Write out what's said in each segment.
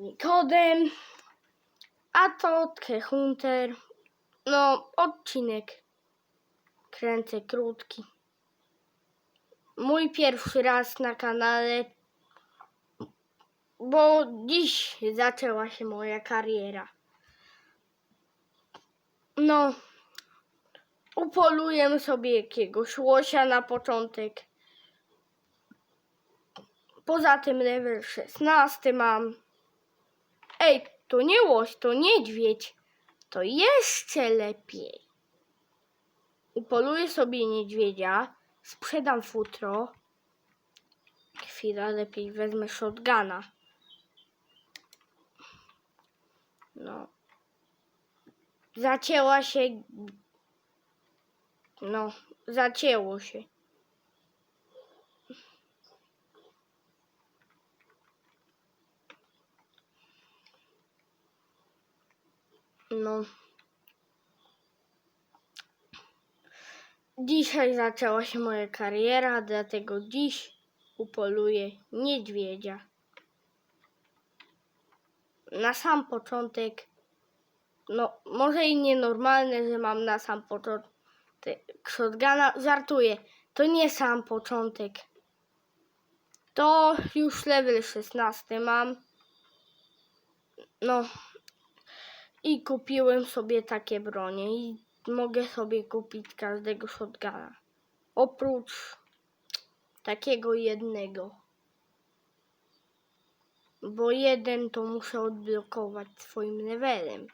Nikodem, a to Hunter. No, odcinek kręcę krótki. Mój pierwszy raz na kanale, bo dziś zaczęła się moja kariera. No, upoluję sobie jakiegoś łosia na początek. Poza tym level 16 mam. Ej, to nie łoś, to niedźwiedź. To jeszcze lepiej. Upoluję sobie niedźwiedzia, sprzedam futro. Chwila, lepiej wezmę shotguna. No. Zacięła się. No, zacięło się. No. Dzisiaj zaczęła się moja kariera, dlatego dziś upoluję niedźwiedzia. Na sam początek, no może i nienormalne, że mam na sam początek shotguna. Żartuję, to nie sam początek. To już level 16 mam. No, i kupiłem sobie takie bronie i mogę sobie kupić każdego shotguna. Oprócz takiego jednego. Bo jeden to muszę odblokować swoim levelem.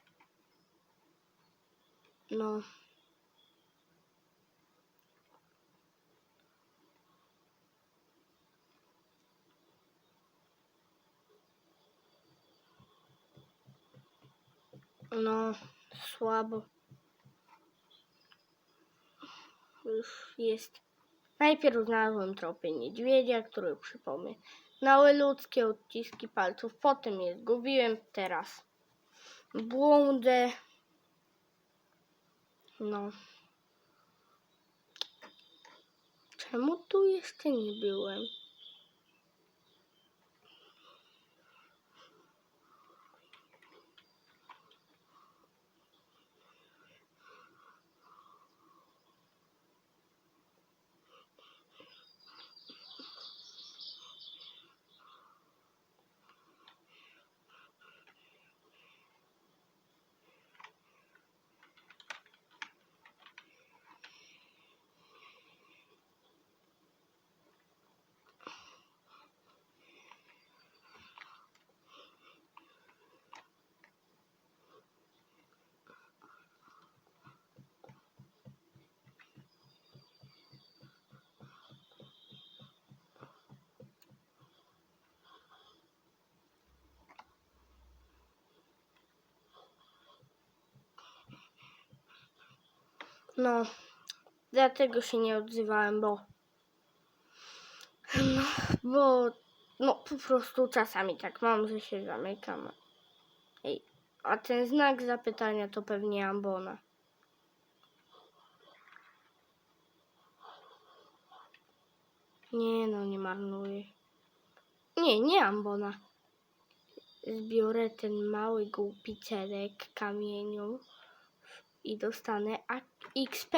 No. No, słabo. Już jest. Najpierw znalazłem tropy niedźwiedzia, który przypomnę. Małe ludzkie odciski palców, potem je zgubiłem, teraz błądę. No. Czemu tu jeszcze nie byłem? No, dlatego się nie odzywałem, bo. No, bo. No, po prostu czasami tak mam, że się zamykam. Ej, a ten znak zapytania to pewnie ambona. Nie no, nie marnuję. Nie, nie ambona. Zbiorę ten mały głupi cerek kamieniu i dostanę XP.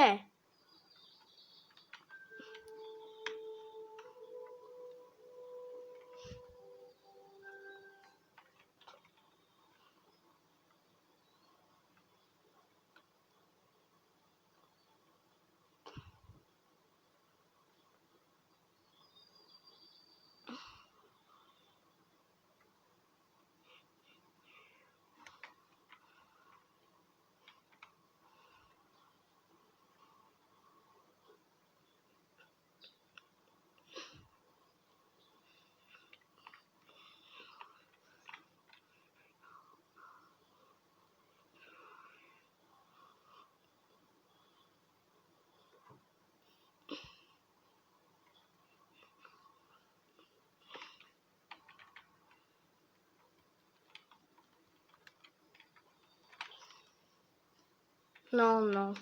No, no.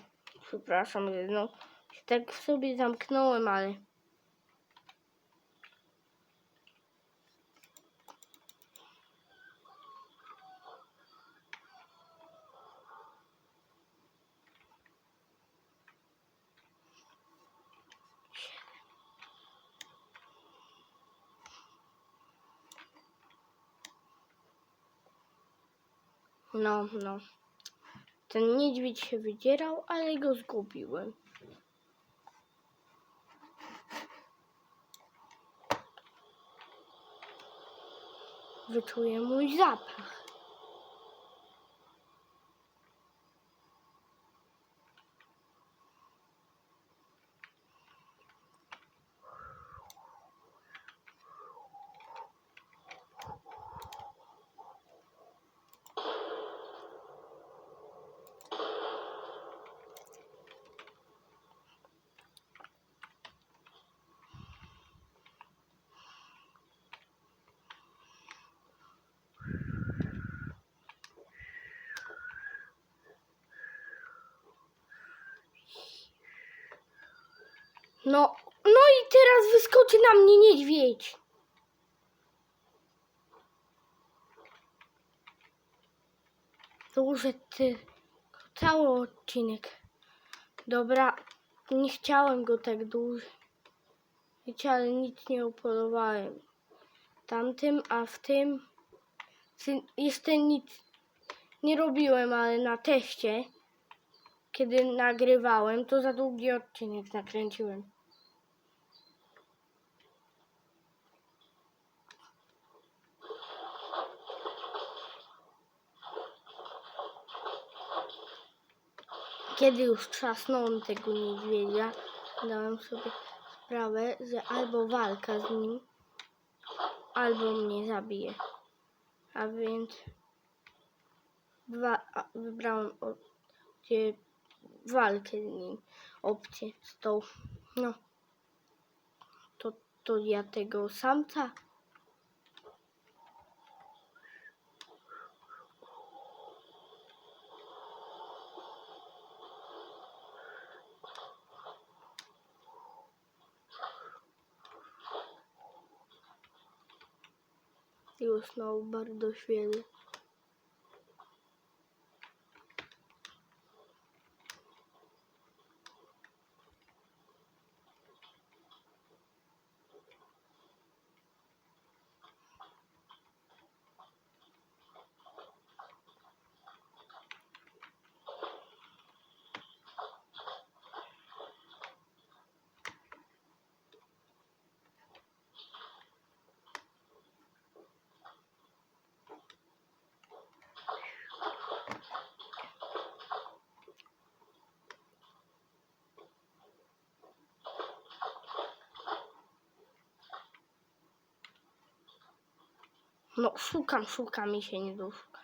Przepraszam, no. Tak w sobie zamknąłem, ale... No, no. Ten niedźwiedź się wydzierał, ale go zgubiłem. Wyczuję mój zapach. No, no i teraz wyskoczy na mnie niedźwiedź. Dłużę ty cały odcinek. Dobra, nie chciałem go tak dłużej. Wiecie, ale nic nie upolowałem. Tamtym, a w tym ty- jeszcze nic nie robiłem, ale na teście, kiedy nagrywałem, to za długi odcinek nakręciłem. Kiedy już trzasnąłem tego niedźwiedzia, dałem sobie sprawę, że albo walka z nim, albo mnie zabije. A więc dwa, a, wybrałem opcję walkę z nim, opcję z tą, no, to, to ja tego samca i usnął bardzo świeży. No, szukam, szukam i się nie doszuka.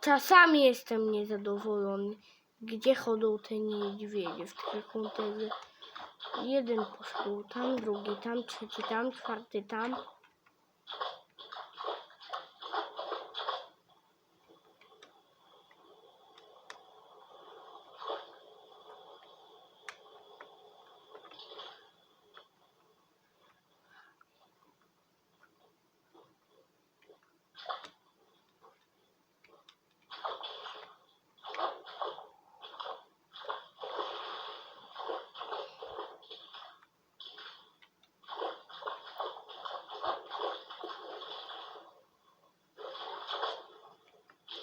Czasami jestem niezadowolony. Gdzie chodzą te niedźwiedzie w tych kontezie? Jeden poszedł tam, drugi tam, trzeci tam, czwarty tam.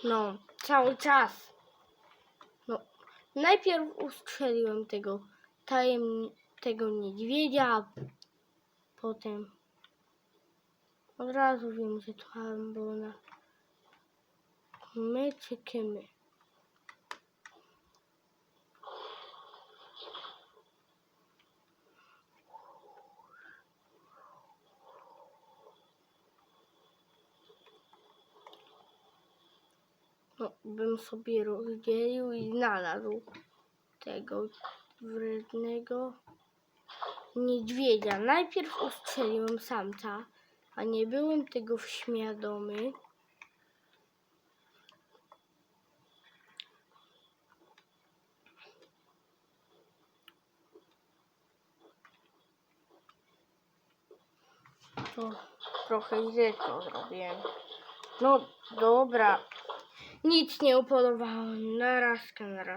No, cały czas. No, najpierw ustrzeliłem tego tajem, tego niedźwiedzia, potem od razu wiem, że to ambona. My czekamy. No, bym sobie rozdzielił i znalazł tego wrednego niedźwiedzia. Najpierw ustrzeliłem samca, a nie byłem tego świadomy. To trochę źle to zrobiłem. No dobra. Nic nie upolowałem. Na razkę, na raz.